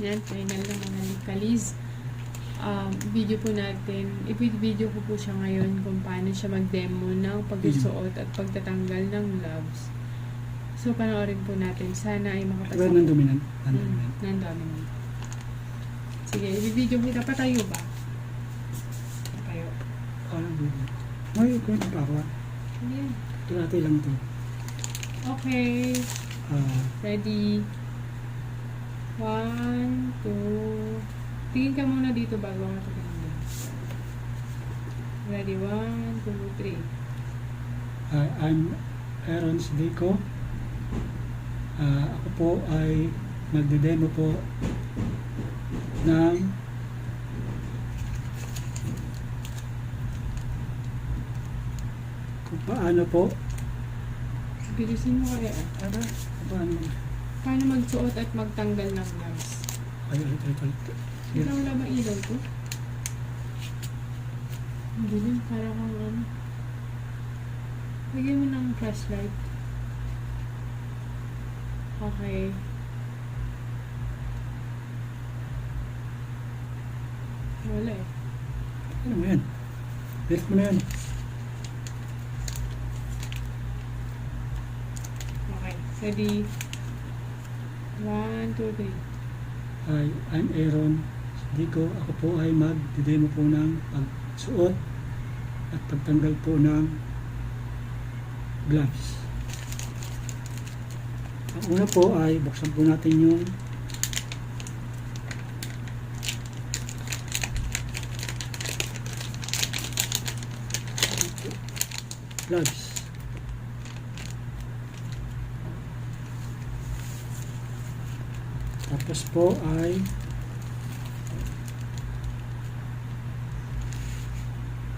Yan, final na mga kalis. Um, video po natin, i-video ko po siya ngayon kung paano siya mag-demo ng pagsusuot at pagtatanggal ng gloves. So, panoorin po natin. Sana ay Diba makapasa. nang dominant? Nang Mm. Sige, i-video kita. Patayo ba? Patayo. Ano dominant? May kwento pa ako. ah. Yan. Tulatay lang to. Okay. Ah, Ready? One, two. Tingin ka muna dito bago ako tingin. Ready? One, two, three. ah, I'm Aaron Sidico. Ah, ako po ay magde-demo po ng kung paano po Bilisin mo kaya. kung paano Paano magsuot at magtanggal ng gloves? ay ulit ulit ulit Ito wala ba ilaw ko? Hindi din. Parang kang ano. Lagyan mo ng flashlight. Okay. Wala eh. ano mo yan Bilis mo na yan Okay. Ready? One, two, three. Hi, I'm Aaron Sidico. Ako po ay mag-demo po ng pagsuot at pagtanggal po ng gloves. Ang una po ay buksan po natin yung gloves. Tapos po ay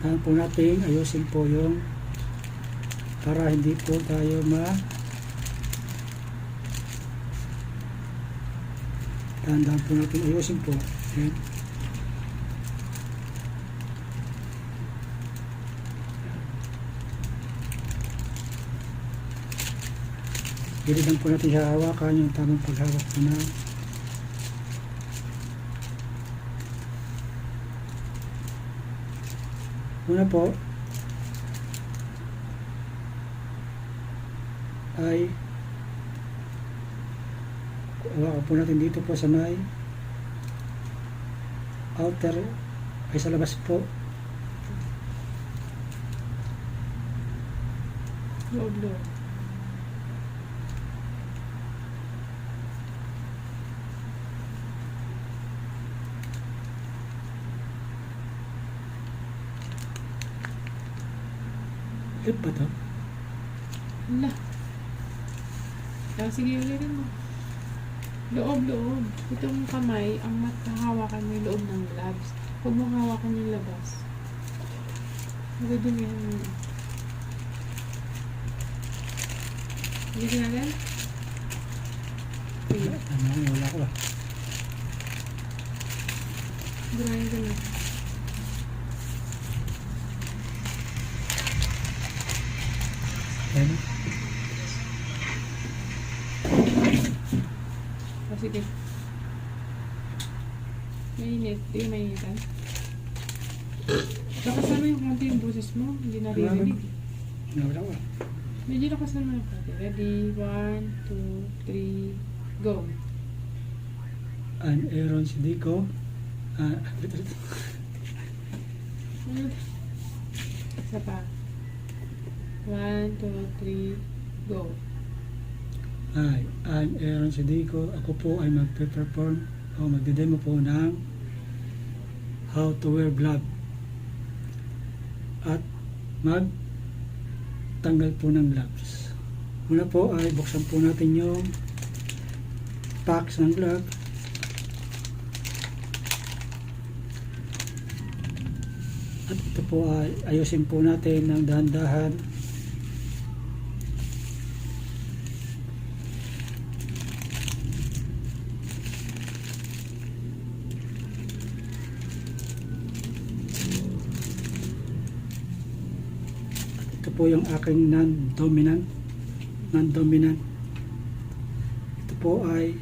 Kailangan po natin ayusin po yung para hindi po tayo ma Dahan-dahan po natin ayusin po. Ayan. Gilidan po natin siya hawakan yung tamang paghawak po na Una po. Ay. Hawakan po natin dito po sa may outer ay sa labas po. Loob, loob. Hip ba to? Hala. Ah, sige, ulitin mo. Loob, loob. Itong kamay, ang matahawakan mo yung loob ng gloves. Huwag mo hawakan yung labas. Madudumihan mo. Ulitin natin? Sige. Ano, wala ko ah. Burahin ko na. Ayan. O, sige. Mainit. Di ba mainitan? Lakasan mo yung konti yung boses mo. Hindi naririnig. Wala ko. Medyo lakasan mo yung konti. Ready? One, two, three, go. I'm Aaron Sidico. Ah? Isa pa. One, two, three, go. Hi, I'm Aaron Sidico. Ako po ay magpe-perform o magde-demo po ng how to wear glove at mag tanggal po ng gloves. Una po ay buksan po natin yung packs ng glove. At ito po ay ayusin po natin ng dahan-dahan Ito po yung aking non-dominant. Non-dominant. Ito po ay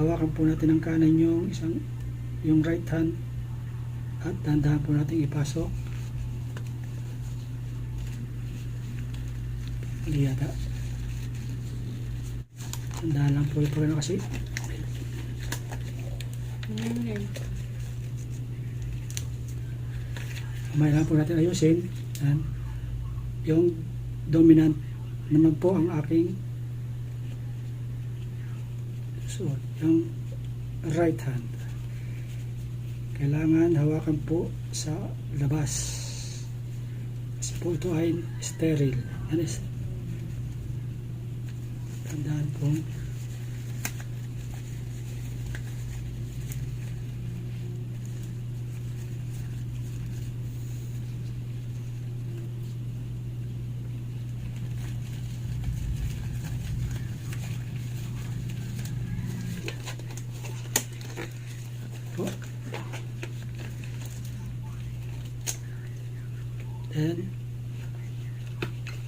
hawakan po natin ng kanan yung isang yung right hand at dahan po natin ipasok. Mali yata. Dahan lang po ito kasi Ayan. Mamaya lang po natin ayusin. Yan. Yung dominant naman po ang aking suot. Yung right hand. Kailangan hawakan po sa labas. Kasi po ito ay sterile. Yan is tandaan po. po. Then,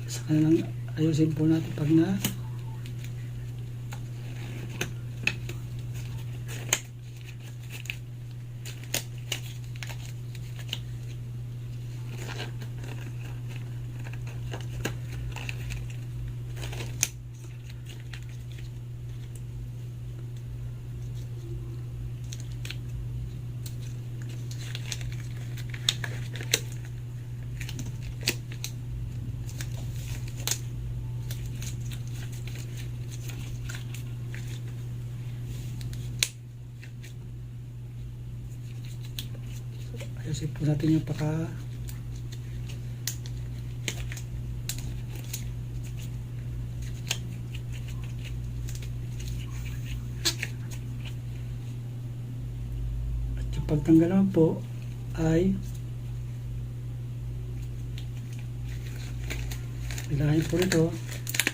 saka lang ayusin po natin pag na ayusin po natin yung paka at yung pagtanggal naman po ay ilahin po nito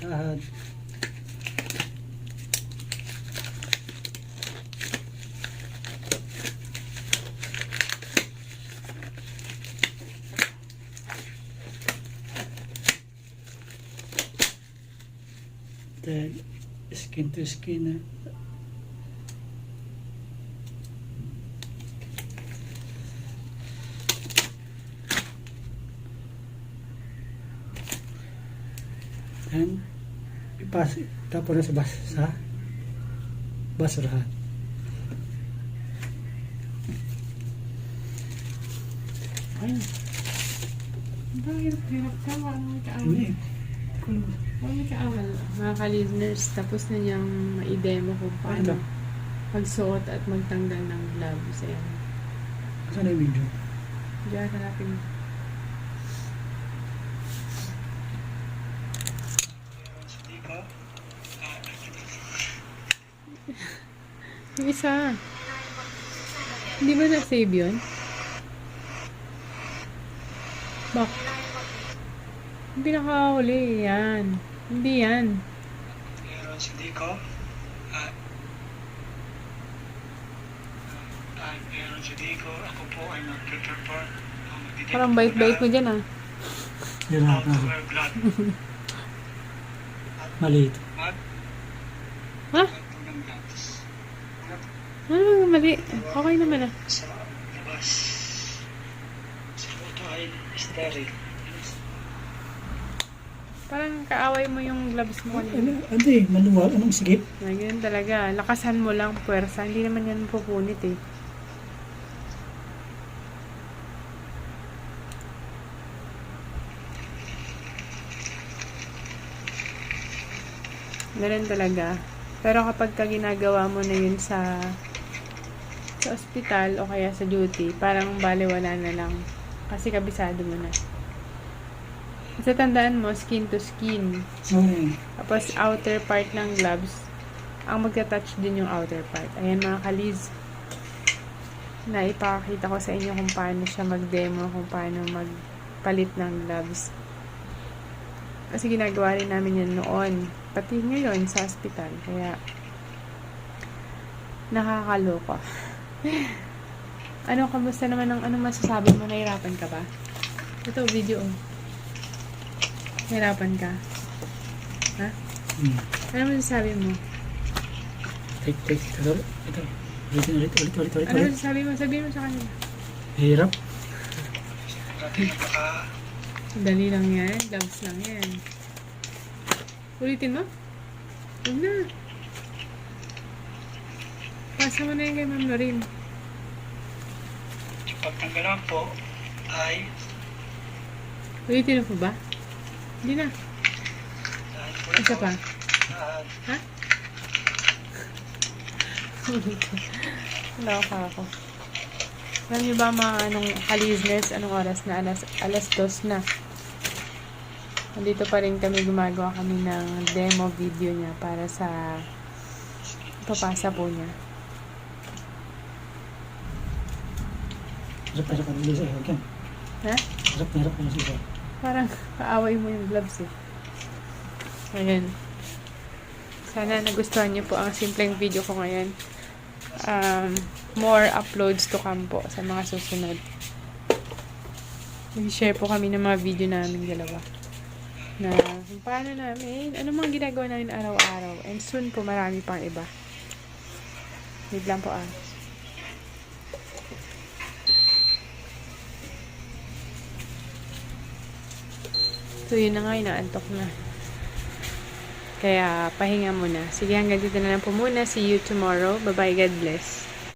lahat then skin to skin eh. then ipas tapos na sa bas sa basurahan Ay. Bakit hirap ka? Parang may kaawal. May kaawal. Mga ka-listeners, tapos na niyang i-demo kung paano Ano? magsuot at magtanggal ng gloves. Ayan. saan na yung video Diyan, hanapin mo. Yung isa. Hindi ba na-save yun? Bak. Hindi nakahuli. Yan. Hindi yan. Meron si Dico. At ay, meron si Dico. Ako po ay nag-prepare. Parang bait-bait mo dyan ah. To wear blood. Maliit. At Ha? Ano mali? Okay naman ah. Sa labas. Sa ito ay sterile. Parang kaaway mo yung gloves mo. Ano, ano eh, maluwag. Anong sigip? Na ganyan talaga. Lakasan mo lang puwersa. Hindi naman yan pupunit eh. Ganun talaga. Pero kapag ka ginagawa mo na yun sa sa ospital o kaya sa duty, parang baliwala na lang. Kasi kabisado mo na. Sa tandaan mo, skin to skin. Oo. Tapos, outer part ng gloves, ang magta-touch din yung outer part. Ayan mga kaliz. Na ipakita ko sa inyo kung paano siya mag-demo, kung paano magpalit ng gloves. Kasi ginagawa rin namin yan noon. Pati ngayon sa hospital. Kaya, nakakaloko. ano, kamusta naman ang ano masasabi mo? Nahirapan ka ba? Ito, video. oh. Nahirapan ka? Ha? Hmm. Ano masasabi mo? Take, take. Ito, ito. Ulitin, ulit, ulit, ulit, ulit, Ano ulit. sabi mo? Sabihin mo sa kanila. Hirap. Dali lang yan. Gloves lang yan. Ulitin mo? Huwag na. Pasa mo na yan kay Ma'am Lorin. yung pagtanggalan po ay Ulitin mo po ba? Hindi na. Isa pa. Ha? Loka ako. Alam niyo ba mga anong kalisnes, anong oras na? Alas, alas dos na. Nandito pa rin kami gumagawa kami ng demo video niya para sa papasa po niya. Hirap hirap Lisa. Huwag yan. Ha? Hirap na hirap na Lisa. Parang kaaway mo yung gloves eh. Ayan. Sana nagustuhan niyo po ang simpleng video ko ngayon. Um, more uploads to come po sa mga susunod. Mag-share po kami ng mga video namin dalawa. Na kung paano namin, ano mga ginagawa namin araw-araw. And soon po marami pang iba. Wait lang po ah. So, yun na nga, inaantok na. Kaya, pahinga muna. Sige, hanggang dito na lang po muna. See you tomorrow. Bye-bye. God bless.